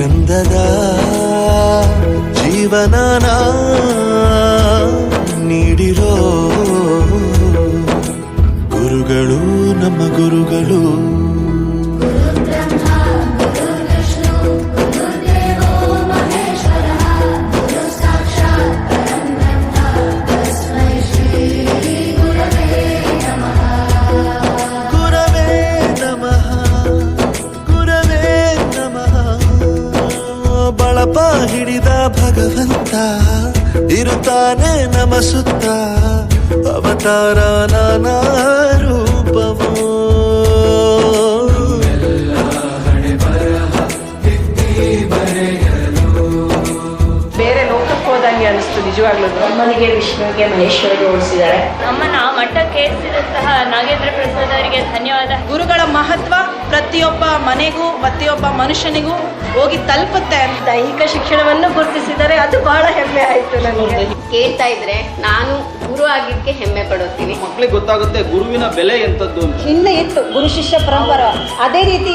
ಚಂದದ ಜೀವನನ ನೀಡಿರೋ ಹಿಡಿದ ಭಗವಂತ ಇರುತ್ತಾನೆ ನಮಸುತ್ತ ಅವತಾರ ನಾನಾ ರೂಪವೋ. ಬೇರೆ ಲೋಕಕ್ಕೆ ಹೋದಂಗೆ ಅನಿಸ್ತು ನಿಜವಾಗ್ಲೂ. ಅಮ್ಮನಿಗೆ ವಿಷ್ಣುವಿಗೆ ಮಹೇಶ್ವರಿಗೆ ಹೋಲಿಸಿದ್ದಾರೆ ಅಮ್ಮನ ಮಠಕ್ಕೆ ಸೇರಿದಂತಹ ನಾಗೇಂದ್ರ ಪ್ರಸಾದ್ ಅವರಿಗೆ ಧನ್ಯವಾದ. ಗುರುಗಳ ಮಹತ್ವ ಪ್ರತಿಯೊಬ್ಬ ಮನೆಗೂ ಪ್ರತಿಯೊಬ್ಬ ಮನುಷ್ಯನಿಗೂ ಹೋಗಿ ತಲುಪುತ್ತೆ ಅಂತ. ದೈಹಿಕ ಶಿಕ್ಷಣವನ್ನು ಗುರುತಿಸಿದರೆ ಅದು ಬಹಳ ಹೆಮ್ಮೆ ಆಯ್ತು ನನಗೆ. ಕೇಳ್ತಾ ಇದ್ರೆ ನಾನು ಗುರು ಆಗಿದ್ದಕ್ಕೆ ಹೆಮ್ಮೆ ಪಡುತ್ತೀನಿ. ಮಕ್ಕಳಿಗೆ ಗೊತ್ತಾಗುತ್ತೆ ಗುರುವಿನ ಬೆಲೆ ಎಂತದ್ದು ಅಂತ. ಹಿಂದೆ ಇತ್ತು ಗುರು ಶಿಷ್ಯ ಪರಂಪರೆ. ಅದೇ ರೀತಿ